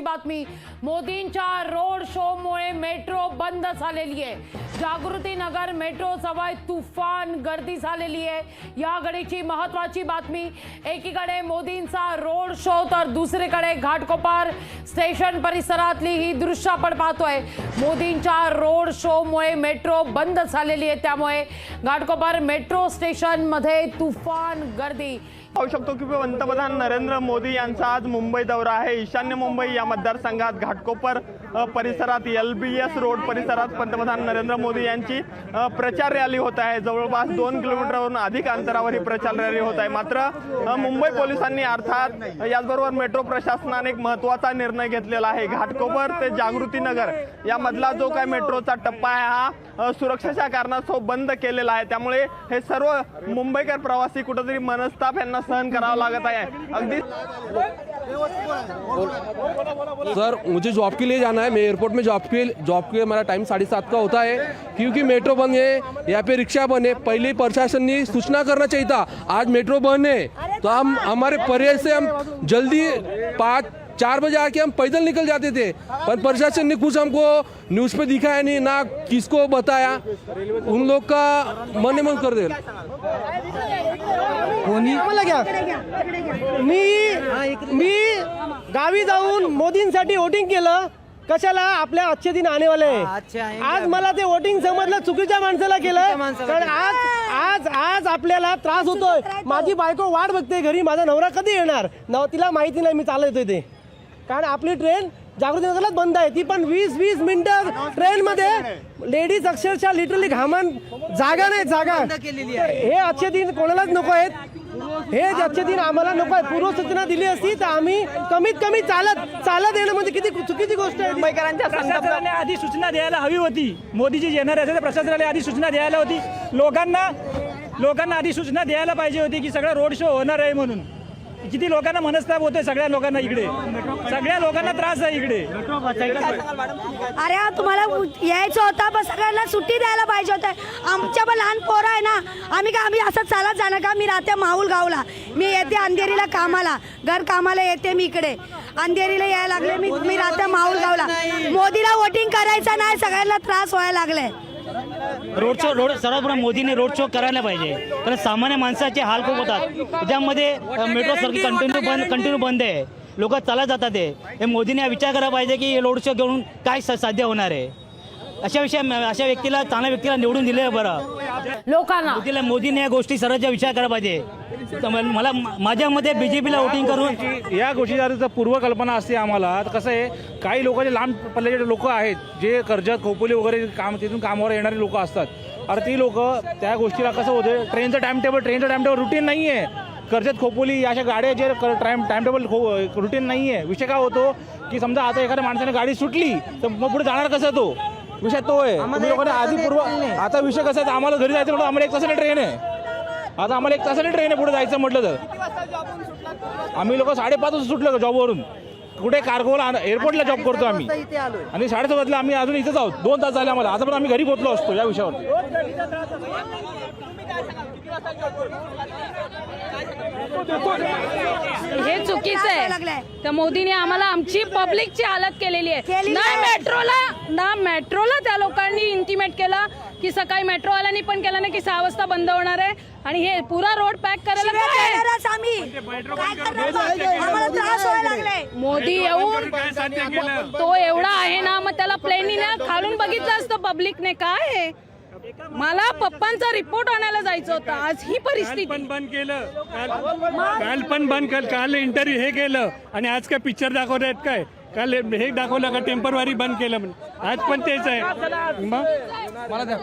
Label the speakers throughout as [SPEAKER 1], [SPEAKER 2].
[SPEAKER 1] महत्वाची बातमी. मोदींच्या रोड शो मुळे मेट्रो बंद झालेली आहे जागृती नगर मेट्रो सवाय तुफान गर्दी झालेली आहे या घडीची महत्वाची बातमी. एकीकडे मोदींचा रोड शो तर दुसरीकडे घाटकोपर स्टेशन परिसरातली ही दृश्य आपण पाहतोय. मोदींच्या रोड शो मुळे मेट्रो बंद झालेली आहे त्यामुळे घाटकोपर मेट्रो स्टेशनमध्ये तुफान गर्दी.
[SPEAKER 2] पाहू शकतो की पंतप्रधान नरेंद्र मोदी यांचा आज मुंबई दौरा आहे. ईशान्य मुंबई या मतदारसंघात घाटकोपर परिसरात एल बी एस रोड परिसरात पंतप्रधान नरेंद्र मोदी यांची प्रचार रॅली होत आहे. जवळपास दोन किलोमीटरवरून अधिक अंतरावर ही प्रचार रॅली होत आहे. मात्र मुंबई पोलिसांनी अर्थात याचबरोबर मेट्रो प्रशासनाने एक महत्त्वाचा निर्णय घेतलेला आहे. घाटकोपर ते जागृती नगर यामधला जो काय मेट्रोचा टप्पा आहे हा सुरक्षेच्या कारणास्तव बंद केलेला आहे. त्यामुळे हे सर्व मुंबईकर प्रवासी कुठेतरी मनस्ताप यांना सहन करावा लागत आहे. अगदी
[SPEAKER 3] सर मुझे जॉब के लिए जाना है, मैं एयरपोर्ट में जॉब के जॉब के मेरा टाइम साढ़े सात का होता है। क्योंकि मेट्रो बंद है, यहाँ पे रिक्शा बंद है। पहले प्रशासन ने सूचना करना चाहिए था, आज मेट्रो बंद है। तो हम, हमारे परहेज से हम जल्दी पाँच, चार बजे आके हम पैदल निकल जाते थे। पर प्रशासन ने कुछ हमको न्यूज़ पे दिखाया नहीं, ना किसको बताया। उन लोग का मन मन कर दे।
[SPEAKER 4] मी मी, गावी जाऊन मोदींसाठी वोटिंग केलं. कशाला? आपल्या आजचे दिन आने वाले आहे. आज मला ते वोटिंग समजलं चुकीच्या माणसाला केलं कारण आज आज आज आपल्याला त्रास होतोय. माझी बायको वाट बघते घरी. माझा नवरा कधी येणार? नव तिला माहिती नाही मी चालत येतोय ते. कारण आपली ट्रेन जागृती नगरलाच बंद आहे. ती पण वीस वीस मिनिटं ट्रेन मध्ये लेडीज अक्षरशः लिटरली घामान जागा नाही जागा. हे आजचे दिन कोणालाच नको आहेत. हे आजचे दिन आम्हाला नको आहे पूर्व सूचना दिली असती तर आम्ही कमीत कमी चालत चालत येणं म्हणजे किती चुकीची गोष्ट आहे मुंबईकरांच्या
[SPEAKER 5] प्रशासनाने आधी सूचना द्यायला हवी होती. मोदीजी येणार असेल तर प्रशासनाने आधी सूचना द्यायला होती. लोकांना लोकांना आधी सूचना द्यायला पाहिजे होती की सगळा रोड शो होणार आहे म्हणून. किती लोकांना मनस्ताप होतोय सगळ्या लोकांना इकडे. सगळ्या लोकांना त्रास आहे इकडे.
[SPEAKER 6] अरे तुम्हाला यायचं होतं पण सगळ्यांना सुट्टी द्यायला पाहिजे होतं. आमच्या पण लहान पोरं आहे ना आम्ही का आम्ही असं चालत जाणार का? मी राहते माहुल गावला. मी येते अंधेरीला कामाला. घर कामाला येते मी इकडे. अंधेरीला यायला लागले मी मी राहते माहुल गावला. मोदीला वोटिंग करायचं नाही सगळ्यांना त्रास व्हायला लागलाय.
[SPEAKER 7] रोड शो रोड सर्वप्रथम मोदीने रोड शो करायला पाहिजे. कारण सामान्य माणसाचे हाल खूप होतात. त्याच्यामध्ये अ, मेट्रो सर्किट कंटिन्यू बंद कंटिन्यू बंद आहे. लोक चालत जातात हे मोदीने विचार करायला पाहिजे की हे रोड शो घेऊन काय साध्य होणार आहे. अशा विषय अशा व्यक्तीला चांगल्या व्यक्तीला निवडून दिलं बरं.
[SPEAKER 1] लोकांना.
[SPEAKER 7] मोदीने या गोष्टी सर्वचा विचार करायला पाहिजे. मला माझ्या मते बीजेपीला वोटिंग करून
[SPEAKER 5] या गोष्टीची पूर्वकल्पना असते आम्हाला. तर कसं आहे काही लोकांचे लांब पल्ल्याचे लोक आहेत जे कर्जत खोपोली वगैरे काम तिथून कामावर येणारे लोक असतात. अरे ती लोक त्या गोष्टीला कसं होतं ट्रेनचं टाइम टेबल ट्रेनचं टाइम टेबल रुटीन नाही आहे कर्जत खोपोली या अशा गाड्या जे टाइम टाइम टेबल रुटीन नाही आहे विषय काय होतो की समजा आता एखाद्या माणसाने गाडी सुटली तर मग पुढे जाणार कसं तो? विषय तो आहे आधी पूर्व आता विषय कसा आहे? तर आम्हाला घरी जायचं म्हटलं आम्हाला एक तासाने ट्रेन आहे. आता आम्हाला एक तासाने ट्रेन आहे पुढे जायचं म्हटलं तर. आम्ही लोक साडेपाच वाजता सुटलो जॉबवरून कुठे कार्गोला एअरपोर्टला जॉब करतो आम्ही. आणि साडेसातला आम्ही अजून इथेच आहोत. दोन तास झाले आम्हाला. आता पण आम्ही घरी पोहोचलो असतो या विषयावर.
[SPEAKER 8] हे चुकीचं. आहे. तर मोदीने आम्हाला आमची पब्लिकची हालत केलेली आहे. ना. मेट्रोला ना मेट्रोला त्या लोकांनी इंटिमेट केलं. की सकाळी मेट्रोवाल्यांनी पण केलं ना की सहा वाजता बंद होणार आहे. आणि हे पुरा रोड पॅक करायला मोदी येऊन तो एवढा आहे ना मग त्याला प्लेननी ना खालून बघितलं असतं पब्लिकने काय आहे? मला पप्पांचा रिपोर्ट आणायला जायचं होतं. आज ही परिस्थिती
[SPEAKER 9] पण बंद केलं. काल पण बंद केलं. काल इंटरव्ह्यू हे केलं. आणि आज काय पिक्चर दाखवत आहेत काय? काल हे दाखवलं का टेम्परवारी बंद केलं म्हणून? आज पण तेच आहे. मग?
[SPEAKER 3] मला द्या.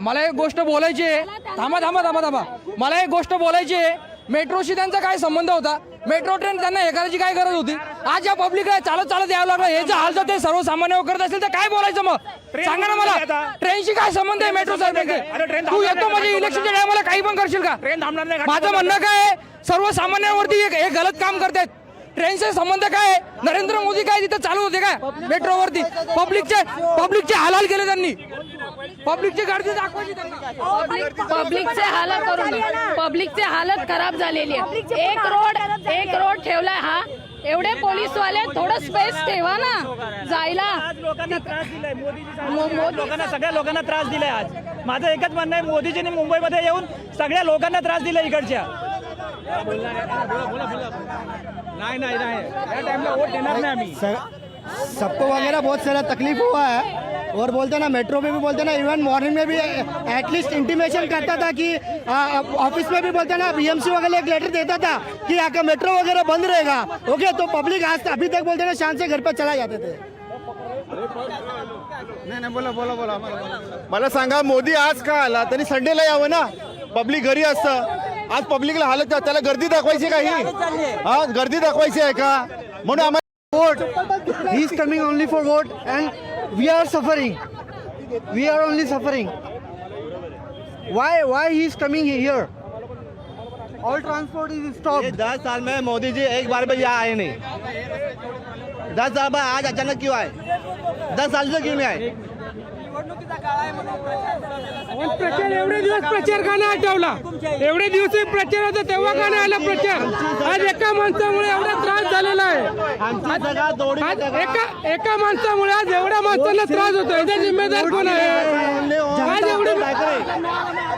[SPEAKER 3] मला एक गोष्ट बोलायची आहे. थांबा थांबा थांबा थांबा. मला एक गोष्ट बोलायची आहे. मेट्रोशी त्यांचा काय संबंध होता? मेट्रो ट्रेन त्यांना हे करायची काय गरज होती? आज या पब्लिकला चालत चालत यावं लागलं. हे जर हाल जर ते सर्वसामान्य करत असेल तर काय बोलायचं मग? सांगा ना मला. ट्रेनशी काय संबंध आहे मेट्रो
[SPEAKER 5] ट्रेन
[SPEAKER 3] तू येतो म्हणजे इलेक्शनच्या टायमाला काही पण करशील का?
[SPEAKER 5] ट्रेन थांबणार नाही.
[SPEAKER 3] माझं म्हणणं काय आहे? सर्वसामान्यांवरती एक हे गलत काम करतायत ट्रेनचे संबंध काय आहे? नरेंद्र मोदी काय तिथं चालू होते काय मेट्रोवरती. पब्लिकचे पब्लिकचे हालाल केले त्यांनी. पब्लिकची गर्दी दाखवायची त्यांना.
[SPEAKER 8] पब्लिक पब्लिकचे हालत करून पब्लिकचे हालत खराब झालेली आहे एक रोड एक रोड ठेवलाय हा.
[SPEAKER 5] एवढे पोलीसवाले थोडं स्पेस ठेवा ना. जायला.
[SPEAKER 10] लोकांना त्रास दिलाय. मोदीजी
[SPEAKER 5] मो- मोदी-
[SPEAKER 10] लोकांना सगळ्या लोकांना त्रास दिलाय आज. माझं एकच म्हणणं आहे मोदीजींनी मुंबईमध्ये येऊन सगळ्या लोकांना त्रास दिलाय इकडच्या. नाही नाही नाही या टाइमला वोट देणार नाही आम्ही
[SPEAKER 11] सबको वगैरह बहुत सारा तकलीफ़ हुआ है। और बोलते ना मेट्रो में भी बोलते ना इवन मॉर्निंग में भी एटलीस्ट इंटीमेशन करता था कि ऑफ़िस में भी बोलते ना बीएमसी वगैरह एक लेटर देता था कि यहाँ का मेट्रो वगैरह बंद रहेगा। ओके तो पब्लिक आज अभी तक बोलते ना शान से घर पर चला जाते थे।
[SPEAKER 2] मला सांगा मोदी आज का आला त्यांनी संडेला यावं ना? पब्लिक घरी असतं. आज पब्लिक हालत गर्दी दाखवाई का ही? हाँ गर्दी दाखवाई है का? मनु आम
[SPEAKER 11] vote he is coming only for vote and we are suffering we are only suffering why why he is coming here all transport is stop
[SPEAKER 2] दस साल में मोदी जी एक बार भी यहाँ आए नहीं। दस साल में आज अचानक क्यों आए? दस साल से क्यों नहीं आए?
[SPEAKER 11] प्रचार एवढे दिवस प्रचार का नाही आठवला? एवढे दिवस प्रचार होता तेव्हा का नाही आला प्रचार? आज एका माणसामुळे एवढा त्रास झालेला आहे. आज एका एका माणसामुळे आज एवढ्या माणसांना त्रास होतो याचा जिम्मेदार कोण आहे? आज एवढे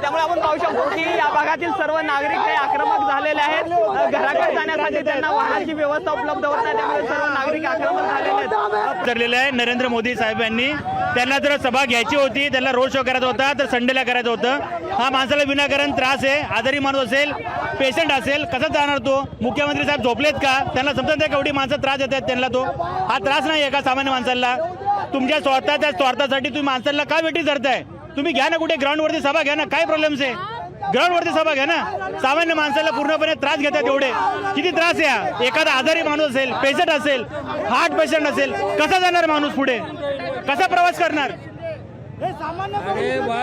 [SPEAKER 2] त्यामुळे आपण पाहू शकतो की या भागातील सर्व नागरिक हे आक्रमक झालेले आहेत. घराकडे जाण्यासाठी त्यांना वाहनाची व्यवस्था उपलब्ध होत नाही. त्यामुळे सर्व नागरिक आक्रमक झालेले आहेत.
[SPEAKER 10] नरेंद्र मोदी साहेबांनी त्यांना जर सभा घ्यायची होती त्यांना रोड शो करायचा होता तर संडेला करायचं होतं. हा माणसाला विनाकारण त्रास आहे आजारी माणूस असेल पेशंट असेल कसा जाणार तो? मुख्यमंत्री साहेब झोपलेत का? त्यांना समजत नाही केवढी माणसं त्रास देतात त्यांना तो? हा त्रास नाही एका सामान्य माणसाला तुमच्या स्वतःच्या स्वार्थासाठी तुम्ही माणसाला का वेटी धरताय? तुम्ही घ्या ना कुठे ग्राउंडवरती सभा घ्या ना काय प्रॉब्लेम्स आहे? ग्राउंडवरती सभा घ्या ना. सामान्य माणसाला पूर्णपणे त्रास घेतात एवढे. किती त्रास आहे एखादा आजारी माणूस असेल पेशंट असेल हार्ट पेशंट असेल कसा जाणार माणूस पुढे? कसा प्रवास करणार?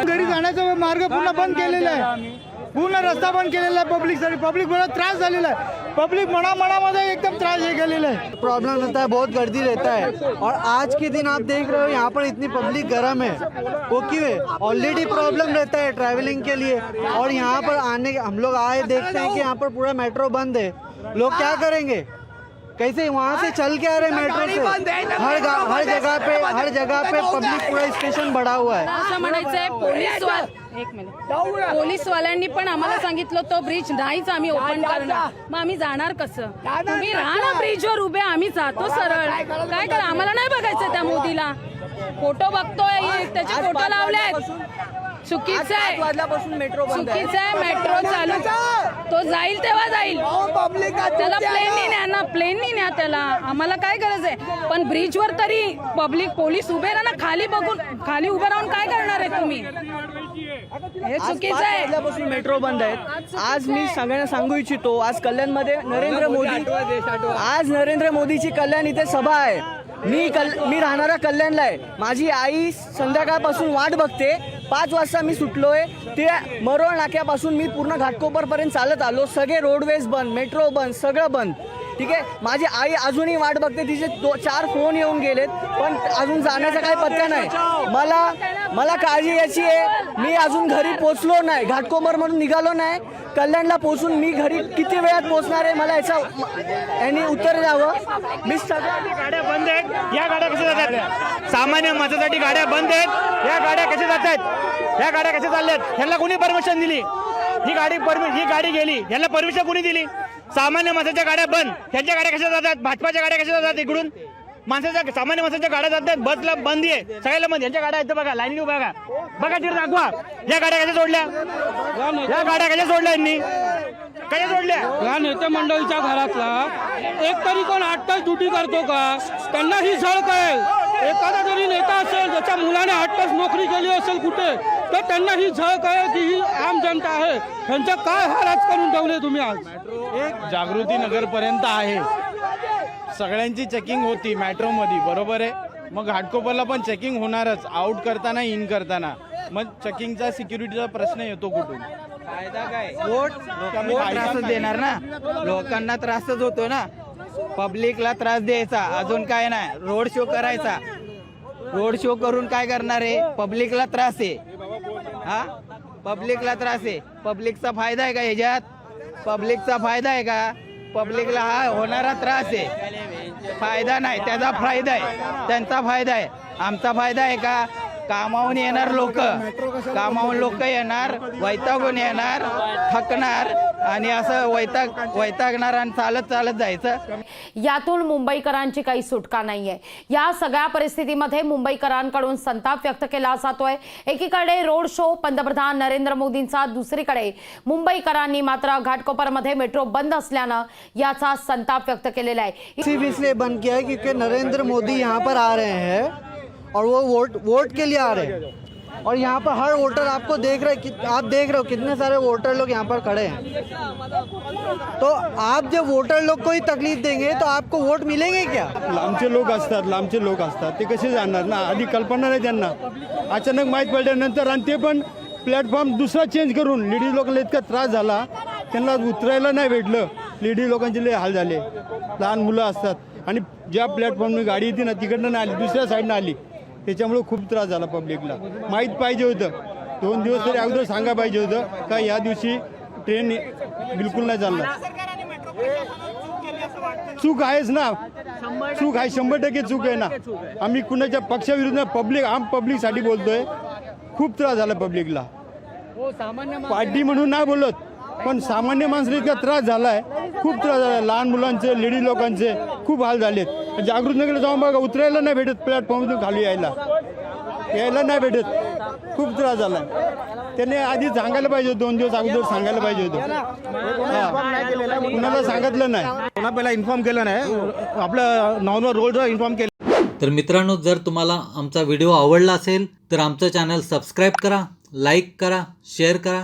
[SPEAKER 11] घरी जाण्याचा मार्ग पूर्ण बंद केलेला आहे. पूर्ण रस्ता बंद केलेला आहे पब्लिकसाठी. पब्लिक बड़ा त्रास झालेला आहे. पब्लिक मना मनामध्ये एकदम त्रास हे गेलेला आहे. प्रॉब्लम रहता है बहुत गर्दी रहता है. और आज के दिन आप देख रहे हो यहाँ पर इतनी पब्लिक गर्म है। वो क्यों है? ऑलरेडी प्रॉब्लम रहता है ट्रैवलिंग के लिए। और यहाँ पर आने हम लोग आए देखते हैं कि यहाँ पर पूरा मेट्रो बंद है। लोग क्या करेंगे? कैसे वहाँ से चल के आ रहे मेट्रो से। हर हर जगह पे हर जगह पे पब्लिक पूरा स्टेशन बढ़ा हुआ है।
[SPEAKER 5] असं म्हणायचंय पोलीस एक मिनिट. पोलीसवाल्यांनी पण आम्हाला सांगितलं तो ब्रिज नाहीच आम्ही ओपन करणार. मग आम्ही जाणार कसं? तुम्ही राहा ना ब्रिजवर उभे आम्ही जातो सरळ. काय करा आम्हाला नाही बघायचं त्या मोदीला. फोटो बघतोय. त्याचे फोटो लावलेत चुकीचं आहे.
[SPEAKER 11] वाजल्यापासून मेट्रो
[SPEAKER 5] चुकीचं आहे मेट्रो चालू. तो जाईल तेव्हा जाईल. त्याला प्लेननी न्या ना प्लेननी न्या त्याला. आम्हाला काय गरज आहे? पण ब्रिजवर तरी पब्लिक पोलीस उभे राहा ना खाली बघून खाली उभे राहून काय करणार आहे तुम्ही? हे चुकीचं आहे.
[SPEAKER 11] मेट्रो बंद आहेत आज मी सगळ्यांना सांगू इच्छितो आज कल्याणमध्ये नरेंद्र मोदी आज नरेंद्र मोदीची कल्याण इथे सभा आहे. मी कल मी राहणारा कल्याणला आहे. माझी आई संध्याकाळपासून वाट बघते. पाच वाजता मी सुटलोय. ते मरोळ नाक्यापासून मी पूर्ण घाटकोपरपर्यंत चालत आलो. सगळे रोडवेज बंद मेट्रो बंद सगळं बंद. ठीक आहे? माझी आई अजूनही वाट बघते. तिचे दो चार फोन येऊन गेलेत पण अजून जाण्याचा काही पत्ता नाही. मला मला काळजी याची आहे. मी अजून घरी पोचलो नाही. घाटकोपर म्हणून निघालो नाही. कल्याणला पोहोचून मी घरी किती वेळात पोहोचणार आहे मला याचा यांनी उत्तर द्यावं. मी सगळं
[SPEAKER 10] गाड्या बंद आहेत. या गाड्या कशा जातात? सामान्य माणसासाठी गाड्या बंद आहेत. या गाड्या कशा जात आहेत या गाड्या कशा चालल्या आहेत ह्यांना कोणी परमिशन दिली? ही गाडी परमि ही गाडी गेली. ह्यांना परमिशन कोणी दिली? सामान्य माणसाच्या गाड्या बंद. ह्यांच्या गाड्या कशा जातात? भाजपाच्या गाड्या कशा जातात इकडून? माणसाच्या सामान्य माणसाच्या गाड्या जातात बसला बंदी आहे. सगळ्याला बंद. यांच्या गाड्या आहेत बघा लाईन बघा. बघा तिथे दाखवा. या गाड्या कशा सोडल्या? या गाड्या कशा सोडल्या यांनी? कशा सोडल्या?
[SPEAKER 12] या नेते मंडळीच्या घरातला एक तरी कोण आठ तास ड्युटी करतो का? त्यांना ही झळ कळेल एखादा जरी नेता असेल ज्याच्या मुलाने आठ तास नोकरी केली असेल कुठे तर त्यांना ही झळ कळेल की ही आम जनता आहे. ह्यांचा काय हाराज करून ठेवले तुम्ही आज?
[SPEAKER 13] जागृती नगरपर्यंत आहे. सगळ्यांची चेकिंग होती मेट्रोमध्ये बरोबर आहे? मग घाटकोपरला पण चेकिंग होणारच आउट करताना इन करताना. मग चेकिंगचा सिक्युरिटीचा प्रश्न येतो कुठून?
[SPEAKER 11] फायदा काय? वोट त्रासच देणार ना? लोकांना त्रासच होतो ना? पब्लिकला त्रास द्यायचा अजून काय नाही. रोड शो करायचा. रोड शो करून काय करणार आहे? पब्लिकला त्रास आहे. हा? पब्लिकला त्रास आहे. पब्लिकचा फायदा आहे का ह्याच्यात? पब्लिकचा फायदा आहे का?
[SPEAKER 13] पब्लिकला हा होणारा त्रास आहे. फायदा नाही त्याचा फायदा आहे. त्यांचा फायदा आहे. आमचा फायदा आहे का? कामावून येणार लोक. कामावून लोक येणार वैतागून येणार थकणार. आणि असं वैताग वैतागणार आणि चालत चालत जायचं.
[SPEAKER 1] यातून मुंबईकरांची काही सुटका नाहीये. या सगळ्या परिस्थितीमध्ये मुंबईकरांकडून संताप व्यक्त केला जातोय. एकीकडे रोड शो पंतप्रधान नरेंद्र मोदींचा दुसरीकडे मुंबईकरांनी मात्र घाटकोपरमध्ये मेट्रो बंद असल्यानं याचा संताप व्यक्त केलेला आहे.
[SPEAKER 11] सिर्फ इसलिए बंद किया है क्योंकि नरेंद्र मोदी यहाँ पर आ रहे हैं और वो वोट वोट के लिए आ रहे हैं। और यहाँ पर हर वोटर आपको देख रहे आप देख रहे हो कितने सारे वोटर लोग यहाँ पर खड़े हैं। तो आप जब वोटर लोग को ही तकलीफ देंगे तो आपको वोट मिलेंगे क्या?
[SPEAKER 14] लांबचे लोक असतात लांबचे लोक असतात. ते कसे जाणार ना? आधी कल्पना नाही त्यांना. अचानक माहीत पडल्यानंतर आणि ते पण प्लॅटफॉर्म दुसरा चेंज करून लेडीज लोकांना इतका त्रास झाला त्यांना उतरायला नाही भेटलं. लेडीज लोकांचे लय हाल झाले. लहान मुलं असतात. आणि ज्या प्लॅटफॉर्मने गाडी येते ना तिकडनं नाही आली दुसऱ्या साईडनं आली. त्याच्यामुळे खूप त्रास झाला पब्लिकला माहीत पाहिजे होतं. दोन दिवस तरी अगोदर सांगा पाहिजे होतं का या दिवशी ट्रेन बिलकुल नाही चालणार. चूक आहेच ना. चूक आहे. शंभर टक्के चूक आहे ना. आम्ही कुणाच्या पक्षाविरुद्ध पब्लिक आम पब्लिकसाठी बोलतोय. खूप त्रास झाला पब्लिकला पार्टी म्हणून नाही बोलत. पण सामान्य माणसाला इतका त्रास झालाय. खूप त्रास झाला लहान मुलांचे लेडी लोकांचे खूप हाल झालेत. जागृत नगरला जाऊन बघा उतरायला नाही भेटत प्लॅटफॉर्मतून खाली यायला. यायला नाही भेटत. खूप त्रास झाला त्याने आधी सांगायला पाहिजे होतं, दोन दिवस अगोदर सांगायला पाहिजे होतं. हा. कुणाला सांगितलं नाही.
[SPEAKER 15] पुन्हा पहिला इन्फॉर्म केलं नाही. आपलं नॉर्मल रोडवर इन्फॉर्म केलं.
[SPEAKER 16] तर मित्रांनो जर तुम्हाला आमचा व्हिडिओ आवडला असेल तर आमचं चॅनल सबस्क्राईब करा लाईक करा शेअर करा.